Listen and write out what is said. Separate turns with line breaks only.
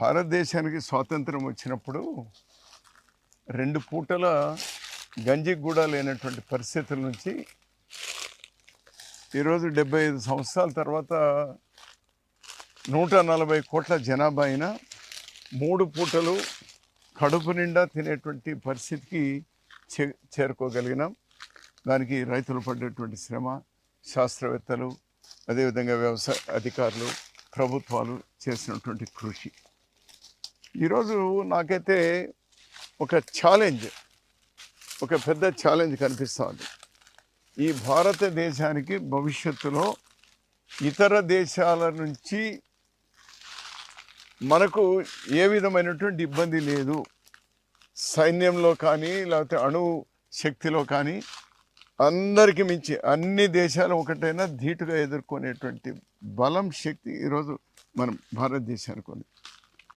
భారతదేశానికి స్వాతంత్రం వచ్చినప్పుడు రెండు పూటల గంజికి కూడా లేనటువంటి పరిస్థితుల నుంచి ఈరోజు డెబ్బై ఐదు సంవత్సరాల తర్వాత నూట నలభై కోట్ల జనాభా అయినా మూడు పూటలు కడుపు నిండా తినేటువంటి పరిస్థితికి చే చేరుకోగలిగినాం. దానికి రైతులు పడ్డటువంటి శ్రమ శాస్త్రవేత్తలు అదేవిధంగా వ్యవసాయ అధికారులు ప్రభుత్వాలు చేసినటువంటి కృషి. ఈరోజు నాకైతే ఒక ఛాలెంజ్ ఒక పెద్ద ఛాలెంజ్ కనిపిస్తుంది. ఈ భారతదేశానికి భవిష్యత్తులో ఇతర దేశాల నుంచి మనకు ఏ విధమైనటువంటి ఇబ్బంది లేదు. సైన్యంలో కానీ లేకపోతే అణు శక్తిలో కానీ అందరికి మించి అన్ని దేశాలు ఒకటైనా ధీటుగా ఎదుర్కొనేటువంటి బలం శక్తి ఈరోజు మనం భారతదేశానికి ఉంది.